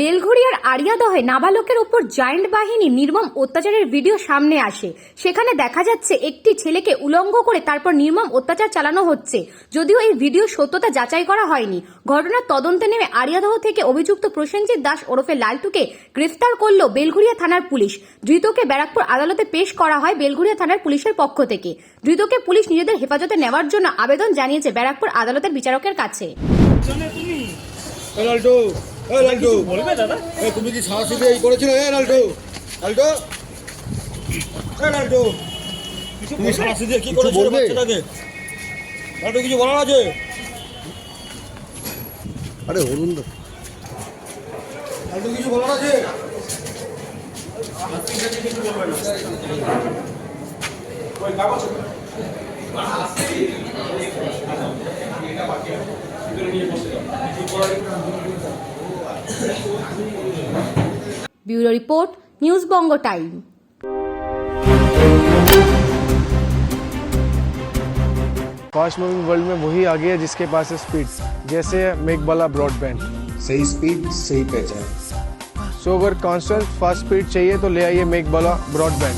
বেলঘড়িয়ার আরিয়াদহে নাবালকের ওপর জায়েন্ট বাহিনী নির্মম অত্যাচারের ভিডিও সামনে আসে। সেখানে দেখা যাচ্ছে একটি ছেলেকে উলঙ্গ করে তারপর নির্মম অত্যাচার চালানো হচ্ছে। যদিও এই ভিডিও সত্যতা যাচাই করা হয়নি। ঘটনার তদন্তে নেমে আরিয়াদহ থেকে অভিযুক্ত প্রসেনজিৎ দাস ওরফে লালটুকে গ্রেফতার করল বেলঘড়িয়া থানার পুলিশ। ধৃতকে ব্যারাকপুর আদালতে পেশ করা হয় বেলঘড়িয়া থানার পুলিশের পক্ষ থেকে। ধৃতকে পুলিশ নিজেদের হেফাজতে নেওয়ার জন্য আবেদন জানিয়েছে ব্যারাকপুর আদালতের বিচারকের কাছে। লালটু। লালটু বলবে দাদা? এ তুমি কি সাহসী দিয়ে এই করেছিল? এ লালটু। লালটু। এ লালটু। তুমি সাহসী দিয়ে কি বলবে? বাচ্চাটাকে? লালটু কিছু বলার আছে? আরে অরুণ দা লালটু কিছু বলার আছে? bureau report news Banga time fast moving world में वही आ गया जिसके पास है स्पीड जैसे मेघबाला ब्रॉडबैंड सही स्पीड सही पहचान सो अगर कांस्टेंट फास्ट स्पीड चाहिए तो ले आइए मेघबाला ब्रॉडबैंड